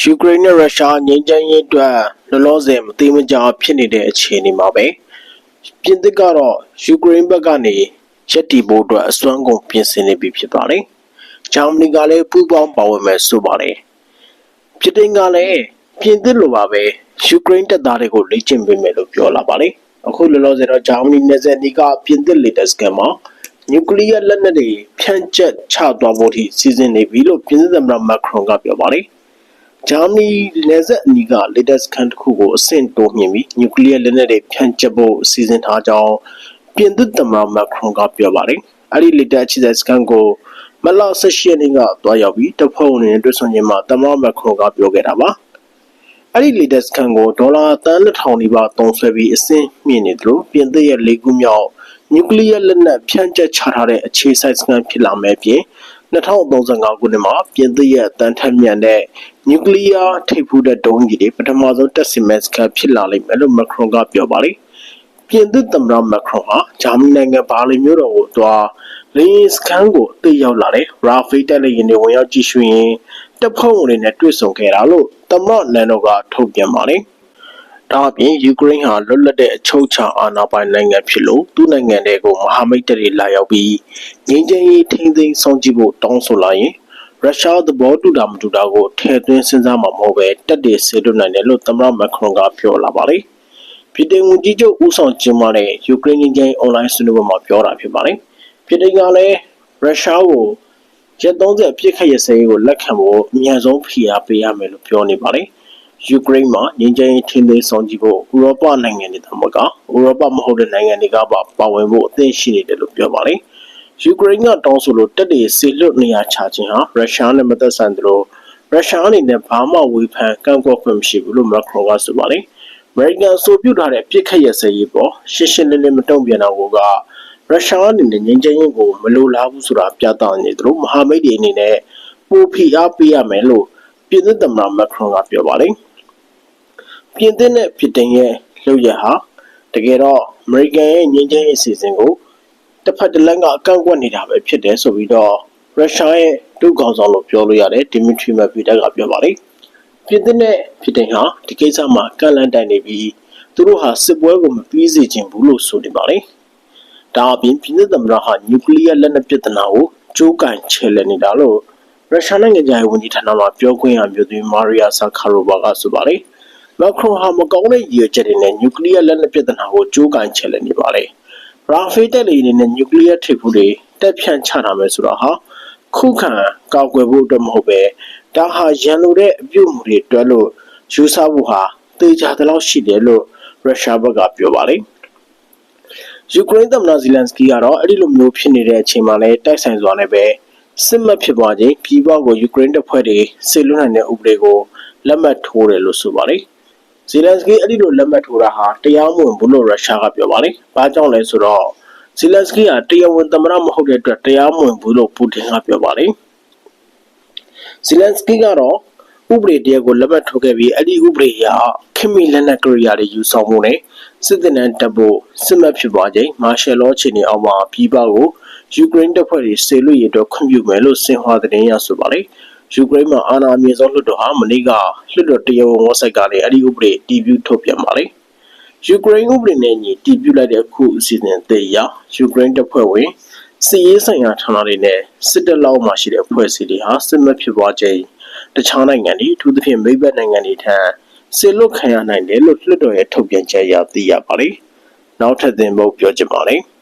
ယူကရိန်းနဲ့ရုရှားငြိမ်းချမ်းရေးအတွက်လောလောဆယ်မသေးမကြာဖြစ်နေတဲ့အခြေအနေမှာပဲပြင်သစ်ကတော့ယူကရိန်းဘက်ကနေရက်တီဖို့အတွက်အစွမ်းကုန်ပြင်ဆင်နေပြီဖြစ်ပါတယ်။ဂျာမနီကလည်းပူးပေါင်းပါဝင်မယ်ဆိုပါတယ်။ပြည်တင်ကလည်းပြင်သစ်လိုပါပဲယူကရိန်းတပ်သားတွေကိုလေ့ကျင့်ပေးမယ်လို့ပြောလာပါတယ်။အခုလောလောဆယ်တော့ဂျာမနီနယ်စပ်နီးကပြင်သစ်လေတပ်စခန်းမှာနျူကလ িয়ার လက်နက်တွေဖြန့်ကျက်ချသွားဖို့ထိစီစဉ်နေပြီလို့ပြင်သစ်သမ္မတမက်ခရွန်ကပြောပါတယ်။ ဂျာမနီနယ်စပ်အနီးကလေတပ်စခန်းတစ်ခုကိုအဆင့်တိုးမြှင့်ပြီးနျူကလ িয়ার လက်နက်တွေဖြန့်ကျက်ဖို့စီစဉ်ထားကြောင်းပြင်သစ်သမ္မတမက်ခရွန်ကပြောပါတယ်။အဲဒီလေတပ်အခြေစိုက်စခန်းကိုမလ18ရက်နေ့ကတွားရောက်ပြီးတပ်ဖွဲ့ဝင်တွေနဲ့တွေ့ဆုံခြင်းမှာသမ္မတမက်ခရွန်ကပြောခဲ့တာပါ။အဲ့ဒီလေတက်စကန်ကိုဒေါ်လာတန်း2000နီးပါးသုံးဆွဲပြီးအဆင့်မြင့်နေသလိုပြင်သစ်ရဲ့လေးခုမြောက်နျူကလ িয়ার လက်နက်ဖြန့်ကျက်ချထားတဲ့အခြေစိုက်စကန်ဖြစ်လာမယ်ပြင်2035ခုနှစ်မှာပြင်သစ်ရဲ့တန်ထက်မြန်တဲ့ နျူကလ িয়ার ထိပ်ဖူးတဲ့ဒုံးကြီးတွေပထမဆုံးတက်စီမက်စကန်ဖြစ်လာလိမ့်မယ်လို့မက်ခရွန်ကပြောပါတယ်ပြင်သစ်သမ္မတမက်ခရွန်ဟာဂျာမနီနိုင်ငံဘာလီမြို့တော်ကိုသွားလင်းစကန်ကိုအသိရောက်လာတဲ့ရာဖေးတက်လေရင်တွေဝင်ရောက်ကြည့်ရှုရင်တပ်ဖွဲ့ဝင်တွေနဲ့တွေ့ဆုံခဲ့တာလို့သမ္မတနန်တို့ကထုတ်ပြန်ပါတယ်။ဒါအပြင်ယူကရိန်းဟာလွတ်လပ်တဲ့အချုပ်အခြာအာဏာပိုင်နိုင်ငံဖြစ်လို့သူ့နိုင်ငံတွေကိုမဟာမိတ်တွေလာရောက်ပြီးငြိမ်းချမ်းရေးထိန်းသိမ်းဆောင်ကြည့်ဖို့တောင်းဆိုလာရင် ရုရှားသဘောတူတာမတူတာကိုထည့်သွင်းစဉ်းစားမှာမဟုတ်ပဲတက်တည်ဆေလွတ်နိုင်တယ်လို့သမ္မတမက်ခရွန်ကပြောလာပါတယ်။ပြည်ထောင်ဝန်ကြီးချုပ်ဦးဆောင်ကျင်းပတဲ့ယူကရိန်းငြိမ်းချမ်းရေးအွန်လိုင်းဆွေးနွေးပွဲမှာပြောတာဖြစ်ပါတယ်။ပြည်ထောင်ကလည်းရုရှားကိုရက်30အပြစ်ခတ်ရစဲကိုလက်ခံဖို့အမြန်ဆုံးဖိအားပေးရမယ်လို့ပြောနေပါတယ်။ယူကရိန်းမှာငြိမ်းချမ်းရေးထင်းသေးဆောင်ကြည့်ဖို့ဥရောပနိုင်ငံတွေသမကဥရောပမဟုတ်တဲ့နိုင်ငံတွေကပါပါဝင်ဖို့အသင့်ရှိနေတယ်လို့ပြောပါတယ်။ ယူကရိန်းကတောင်းဆိုလို့တက်တွေဆေလွတ်နေရချခြင်းဟာရုရှားနဲ့မသက်ဆိုင်သလိုရုရှားအနေနဲ့ဘာမှဝေဖန်ကန့်ကွက်ခွင့်မရှိဘူးလို့မက်ခရိုကဆိုပါတယ်။ American ဆိုပြုထားတဲ့ပြစ်ခတ်ရစဲရေးပေါ်ရှင်းရှင်းလင်းလင်းမတုံ့ပြန်တော့ဘူးကရုရှားအနေနဲ့ငြိမ်းချမ်းရေးကိုမလိုလားဘူးဆိုတာပြသနေသလိုမဟာမိတ်တွေအနေနဲ့ပိုဖိအားပေးရမယ်လို့ပြင်သစ်သမ္မတမက်ခရွန်ကပြောပါတယ်။ပြင်သစ်နဲ့ပြည်တင်ရဲ့လုပ်ရဟာတကယ်တော့အမေရိကန်ရဲ့ငြိမ်းချမ်းရေးအစီအစဉ်ကို တစ်ဖက်တစ်လမ်းကအကန့်အကွက်နေတာပဲဖြစ်တယ်ဆိုပြီးတော့ရုရှားရဲ့ဒုကောင်ဆောင်လို့ပြောလို့ရတယ်ဒီမီထရီမက်ဗီတက်ကပြောပါတယ်။ပြင်သစ်နဲ့ပြည်တင်ဟာဒီကိစ္စမှာကန့်လန့်တိုင်နေပြီးသူတို့ဟာစစ်ပွဲကိုမပြီးစေချင်ဘူးလို့ဆိုနေပါတယ်။ဒါအပြင်ပြည်သက်သမ္မတဟာနျူကလ িয়ার လက်နက်ပြဿနာကိုကြိုးကန်ချဲလှယ်နေတာလို့ရုရှားနိုင်ငံသားဝန်ကြီးဌာနမှပြောခွင့်ရမျိုးသမီးမာရီယာဆာခါရိုဘာကဆိုပါတယ်။မက်ခရွန်ဟာမကောင်းတဲ့ရည်ရွယ်ချက်တွေနဲ့နျူကလ িয়ার လက်နက်ပြဿနာကိုကြိုးကန်ချဲလှယ်နေပါတယ်။ ရာဖေးတက်လေနေနဲ့နျူကလ িয়ার ထိပ်ဖူးတွေတက်ဖြန့်ချတာမယ်ဆိုတော့ဟာခုခံကောက်ွယ်ဖို့အတွက်မဟုတ်ပဲဒါဟာရန်လိုတဲ့အပြုတ်မှုတွေတွဲလို့ယူဆဖို့ဟာတေချာတလောက်ရှိတယ်လို့ရုရှားဘက်ကပြောပါတယ်။ယူကရိန်းသမ္မတဇီလန်စကီကတော့အဲ့ဒီလိုမျိုးဖြစ်နေတဲ့အချိန်မှာလည်းတိုက်ဆိုင်စွာနဲ့ပဲစစ်မှတ်ဖြစ်သွားခြင်းပြည်ပကိုယူကရိန်းတပ်ဖွဲ့တွေဆေလွတ်နိုင်တဲ့ဥပဒေကိုလက်မှတ်ထိုးတယ်လို့ဆိုပါတယ်။ ဇီလန်စကီအဲ့ဒီလိုလက်မှတ်ထိုးတာဟာတရားမဝင်ဘူးလို့ရုရှားကပြောပါတယ်။ဘာကြောင့်လဲဆိုတော့ဇီလန်စကီကတရားဝင်သမ္မတမဟုတ်တဲ့အတွက်တရားမဝင်ဘူးလို့ပူတင်ကပြောပါတယ်။ဇီလန်စကီကတော့ဥပဒေတရားကိုလက်မှတ်ထိုးခဲ့ပြီးအဲ့ဒီဥပဒေအရခင်မီလက်နက်ကရိယာတွေယူဆောင်မှုနဲ့စစ်တပ်နဲ့တပ်ဖို့စစ်မှတ်ဖြစ်သွားချိန်မာရှယ်လောအခြေအနေအောက်မှာပြည်ပကိုယူကရိန်းတပ်ဖွဲ့တွေဆေလွတ်ရတော့ခွင့်ပြုမယ်လို့စင်ဟွာသတင်းရဆိုပါတ ယ်ယူကရိန်းမှာအာဏာအမြင့်ဆုံးလွှတ်တော်ဟာမနေ့ကလွှတ်တော်တရားဝင်ဝက်ဆိုက်ကနေအဲ့ဒီဥပဒေတည်ပြုထုတ်ပြန်ပါတယ်ယူကရိန်းဥပဒေနဲ့ညီတည်ပြုလိုက်တဲ့အခုအစီအစဉ်အသစ်အရယူကရိန်းတပ်ဖွဲ့ဝင်စစ်ရေးဆိုင်ရာဌာနတွေနဲ့စစ်တပ်လောက်မှရှိတဲ့အဖွဲ့အစည်းတွေဟာစစ်မှတ်ဖြစ်သွားချိန်တခြားနိုင်ငံတွေအထူးသဖြင့်မိဘနိုင်ငံတွေထံဆေလွတ်ခံရနိုင်တယ်လို့လွှတ်တော်ရဲ့ထုတ်ပြန်ချက်အရသိရပါတယ်။နောက်ထပ်သင်ဖို့ပြောချင်ပါတယ်။